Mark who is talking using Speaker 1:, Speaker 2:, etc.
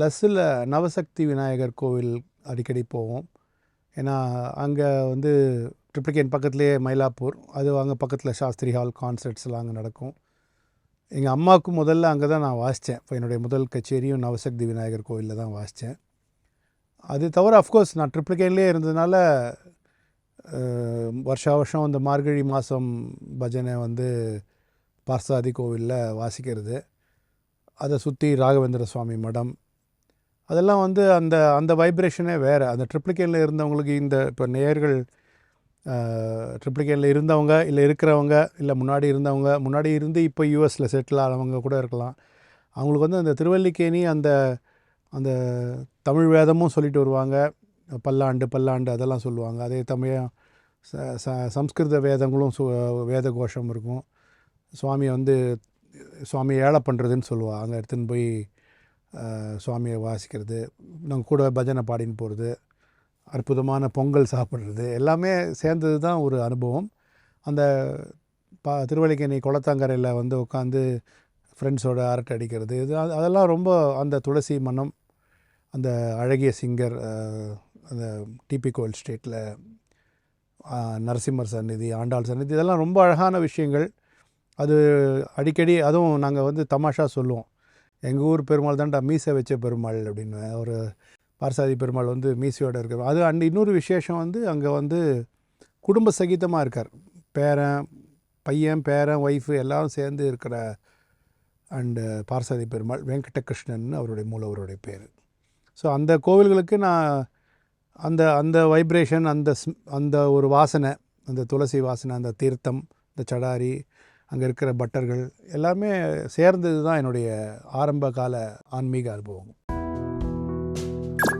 Speaker 1: லஸ்ஸில் நவசக்தி விநாயகர் கோவில் அடிக்கடி போவோம். ஏன்னா அங்கே வந்து ட்ரிப்ளிகேன் பக்கத்துலேயே மயிலாப்பூர் அது அங்கே பக்கத்தில் சாஸ்திரி ஹால் கான்சர்ட்ஸ்லாம் அங்கே நடக்கும். எங்கள் அம்மாவுக்கு முதல்ல அங்கே தான் நான் வாசித்தேன் இப்போ என்னுடைய முதல் கச்சேரியும் நவசக்தி விநாயகர் கோவிலில் தான் வாசித்தேன் அது தவிர அஃப்கோர்ஸ் நான் ட்ரிப்ளிகேன்லேயே இருந்ததுனால வருஷா வருஷம் அந்த மார்கழி மாதம் பஜனை வந்து பார்சாதி கோவிலில் வாசிக்கிறது. அதை சுற்றி ராகவேந்திர சுவாமி மடம் அதெல்லாம் வந்து அந்த அந்த வைப்ரேஷனே வேறு. அந்த ட்ரிப்ளிகேனில் இருந்தவங்களுக்கு இந்த இப்போ நேயர்கள் ட்ரிப்ளிகேனில் இருந்தவங்க இல்லை இருக்கிறவங்க இல்லை முன்னாடி இருந்தவங்க முன்னாடி இருந்து இப்போ யூஎஸில் செட்டில் ஆனவங்க கூட இருக்கலாம். அவங்களுக்கு வந்து அந்த திருவல்லிக்கேணி அந்த அந்த தமிழ் வேதமும் சொல்லிட்டு வருவாங்க. பல்லாண்டு பல்லாண்டு அதெல்லாம் சொல்லுவாங்க. அதே தமிழம் ச- ச- சம்ஸ்கிருத வேதங்களும் சு வேத கோஷம் இருக்கும். சுவாமியை வந்து சுவாமியை ஏழை பண்ணுறதுன்னு சொல்லுவாள் அங்கே எடுத்துன்னு போய் சுவாமியை வாசிக்கிறது நாங்கள் கூட பஜனை பாடின்னு போகிறது அற்புதமான பொங்கல் சாப்பிட்றது எல்லாமே சேர்ந்தது தான் ஒரு அனுபவம். அந்த பா திருவள்ளிக்கேணி குளத்தாங்கரையில் வந்து உட்காந்து ஃப்ரெண்ட்ஸோட அரட்டை அடிக்கிறது இது அதெல்லாம் ரொம்ப அந்த துளசி மனம் அந்த அழகிய சிங்கர் அந்த டிபி கோயில் ஸ்ட்ரீட்டில் நரசிம்மர் சந்நிதி ஆண்டாள் சந்நிதி இதெல்லாம் ரொம்ப அழகான விஷயங்கள். அது அடிக்கடி அதுவும் நாங்கள் வந்து தமாஷா சொல்லுவோம். எங்கள் ஊர் பெருமாள் தான்டா மீசை வச்ச பெருமாள் அப்படின்னு. ஒரு பார்சாதி பெருமாள் வந்து மீசையோட இருக்கிற அது அண்ட் இன்னொரு விசேஷம் வந்து அங்கே வந்து குடும்ப சகிதமாக இருக்கார். பேரன் பையன் பேரன் ஒய்ஃபு எல்லாரும் சேர்ந்து இருக்கிற அண்டு பார்சாதி பெருமாள் வெங்கடகிருஷ்ணன் அவருடைய மூலவருடைய பேர். ஸோ அந்த கோவில்களுக்கு நான் அந்த அந்த வைப்ரேஷன் அந்த அந்த ஒரு வாசனை அந்த துளசி வாசனை அந்த தீர்த்தம் இந்த சடாரி அங்கே இருக்கிற பட்டர்கள் எல்லாமே சேர்ந்தது தான் என்னுடைய ஆரம்ப கால ஆன்மீக அனுபவம்.